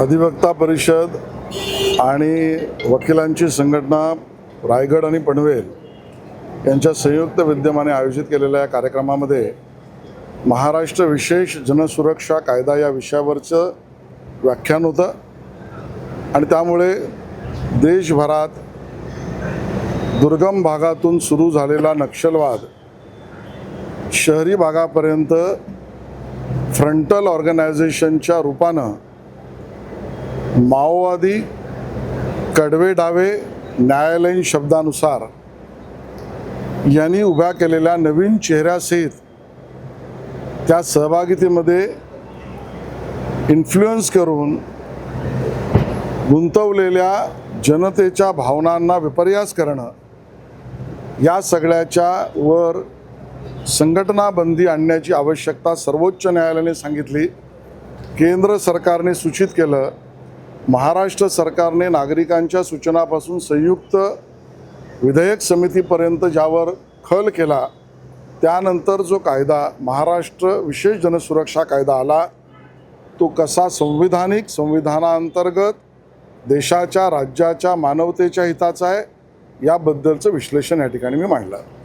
अधिवक्ता परिषद आणि वकिलांची संघटना रायगड आणि पनवेल यांच्या संयुक्त विद्यमाने आयोजित केलेल्या या कार्यक्रमामध्ये महाराष्ट्र विशेष जनसुरक्षा कायदा या विषयावरचं व्याख्यान होतं. आणि त्यामुळे देशभरात दुर्गम भागातून सुरू झालेला नक्षलवाद शहरी भागापर्यंत फ्रंटल ऑर्गनायझेशनच्या रूपानं माओवादी कडवे डावे न्यायालयीन शब्दानुसार यांनी उभ्या केलेल्या नवीन चेहऱ्यासहित त्या सहभागितेमध्ये इन्फ्लुएन्स करून गुंतवलेल्या जनतेच्या भावनांना विपर्यास करणं या सगळ्याच्या वर संघटनाबंदी आणण्याची आवश्यकता सर्वोच्च न्यायालयाने सांगितली. केंद्र सरकारने सूचित केलं महाराष्ट्र सरकारने नागरिकांच्या सूचनापासून संयुक्त विधेयक समितीपर्यंत ज्यावर खल केला त्यानंतर जो कायदा महाराष्ट्र विशेष जनसुरक्षा कायदा आला तो कसा संविधानिक संविधानांतर्गत देशाच्या राज्याच्या मानवतेच्या हिताचा आहे याबद्दलचं विश्लेषण या ठिकाणी मी मांडलं.